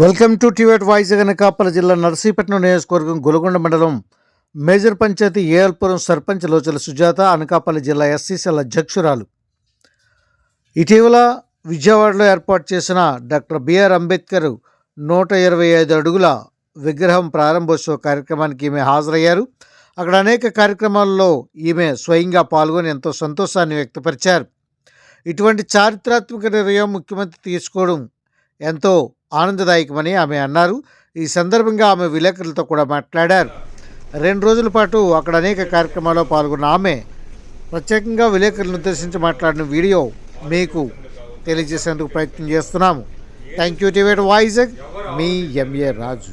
Welcome to టివేట్ voice Anakapalli జిల్లా నర్సీపట్నం నియోజకవర్గం గొలగొండ మండలం మేజర్ పంచాయతీ ఏఎల్పురం సర్పంచ్ లోచల సుజాత అనకాపల్లి జిల్లా ఎస్సీసీల అధ్యక్షురాలు. ఇటీవల విజయవాడలో ఏర్పాటు చేసిన డాక్టర్ బిఆర్ అంబేద్కర్ నూట ఇరవై ఐదు అడుగుల విగ్రహం ప్రారంభోత్సవ కార్యక్రమానికి ఈమె హాజరయ్యారు. అక్కడ అనేక కార్యక్రమాల్లో ఈమె స్వయంగా పాల్గొని ఎంతో సంతోషాన్ని వ్యక్తపరిచారు. ఇటువంటి చారిత్రాత్మక నిర్ణయం ముఖ్యమంత్రి తీసుకోవడం ఎంతో ఆనందదాయకమని ఆమె అన్నారు. ఈ సందర్భంగా ఆమె విలేకరులతో కూడా మాట్లాడారు. రెండు రోజుల పాటు అక్కడ అనేక కార్యక్రమాల్లో పాల్గొన్న ఆమె ప్రత్యేకంగా విలేకరులను ఉద్దేశించి మాట్లాడిన వీడియో మీకు తెలియజేసేందుకు ప్రయత్నం చేస్తున్నాము. థ్యాంక్ యూ టివేట్ వాయిస్ మీ ఎంఏ రాజు.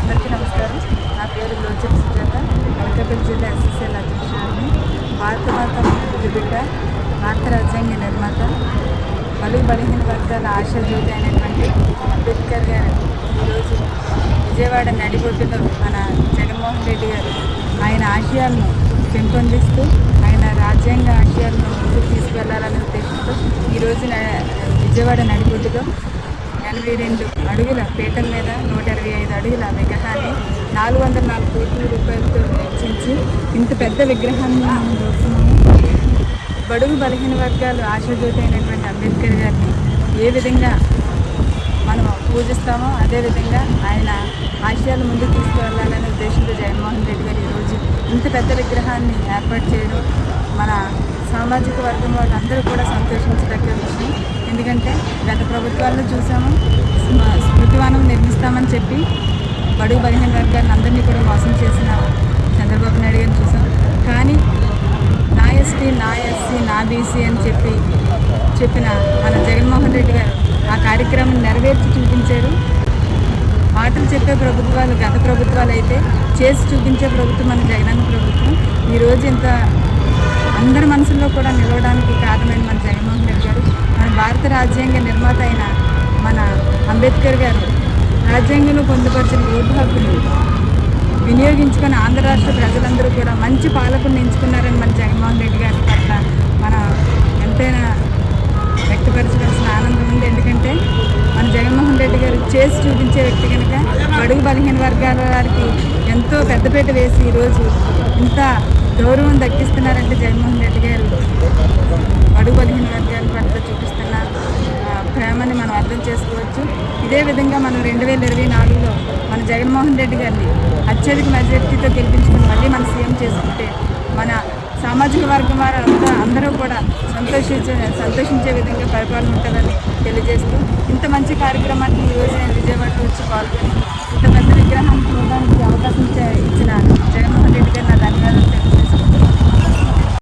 అందరికీ నమస్కారం. నా పేరు లోచన్ సుజాత. అనకాపల్లి జిల్లా ఎస్ఎస్ఎల్ అధ్యక్షురాలిని భారత మాత ముద్దు బిడ్డ భారత రాజ్యాంగ నిర్మాత బలుగు బలహీన వర్గాల ఆశాజ్యోతి అయినటువంటి అంబేద్కర్ గారు ఈరోజు విజయవాడ నడిబొడ్డులో మన జగన్మోహన్ రెడ్డి గారు ఆయన ఆశయాలను పెంపొందిస్తూ ఆయన రాజ్యాంగ ఆశయాలను ముందుకు తీసుకెళ్ళాలనే ఉద్దేశంతో ఈరోజు విజయవాడ నడిబొడ్డులో ఎనభై రెండు అడుగుల పీఠం మీద నూట ఇరవై ఐదు అడుగుల విగ్రహాన్ని నాలుగు వందల నాలుగు కోట్ల రూపాయలతో వెచ్చించి ఇంత పెద్ద విగ్రహాన్ని మనం చూస్తున్నాము బడుగు బలహీన వర్గాలు ఆశాజ్యోతి అయినటువంటి అంబేద్కర్ గారిని ఏ విధంగా మనం పూజిస్తామో అదేవిధంగా ఆయన ఆశయాలు ముందుకు తీసుకువెళ్ళాలనే ఉద్దేశంతో జగన్మోహన్ రెడ్డి గారు ఈరోజు ఇంత పెద్ద విగ్రహాన్ని ఏర్పాటు చేయడం మన సామాజిక వర్గం వాళ్ళందరూ కూడా సంతోషించదగ్గ విషయం. ఎందుకంటే గత ప్రభుత్వాల్లో చూసాము స్మ- స్మృతివనం నిర్మిస్తామని చెప్పి బడుగు బలహీన వర్గాలను అందరినీ కూడా మోసం చేసిన చంద్రబాబు నాయుడు గారిని చూసాం. కానీ నా ఎస్టీ నా ఎస్సీ నా బీసీ అని చెప్పి చెప్పిన మన జగన్మోహన్ కార్యక్రమం నెరవేర్చి చూపించారు. మాటలు చెప్పే ప్రభుత్వాలు గత ప్రభుత్వాలు అయితే చేసి చూపించే ప్రభుత్వం మన జగనన్న ప్రభుత్వం. ఈరోజు ఇంత అందరి మనసుల్లో కూడా నిలవడానికి కారణమైన మన జగన్మోహన్ రెడ్డి గారు మన భారత రాజ్యాంగ నిర్మాత అయిన మన అంబేద్కర్ గారు రాజ్యాంగంలో పొందుపరిచిన ఓటు హక్కులు వినియోగించుకొని ఆంధ్ర రాష్ట్ర ప్రజలందరూ కూడా మంచి పాలకుని ఎంచుకున్నారని మన జగన్మోహన్ రెడ్డి గారి పట్ల మన ఎంతైనా వ్యక్తపరచడం చేసి చూపించే వ్యక్తి కనుక అడుగు బలహీన వర్గాల వారికి ఎంతో పెద్దపీట వేసి ఈరోజు ఇంత గౌరవం దక్కిస్తున్నారంటే జగన్మోహన్ రెడ్డి గారు అడుగు బలహీన వర్గాల పట్ల చూపిస్తున్న ప్రేమని మనం అర్థం చేసుకోవచ్చు. ఇదే విధంగా మనం రెండు వేల ఇరవై నాలుగులో మన జగన్మోహన్ రెడ్డి గారిని అత్యధిక మెజార్టీతో గెలిపించుకుని మళ్ళీ మన సీఎం చేసుకున్నాం సామాజిక వర్గం వారు అందరూ కూడా సంతోషించే సంతోషించే విధంగా పరిపాలన ఉంటుందని తెలియజేస్తూ ఇంత మంచి కార్యక్రమాన్ని ఈరోజు నేను విజయవాడ వచ్చి పాల్గొని ఇంత పెద్ద విగ్రహం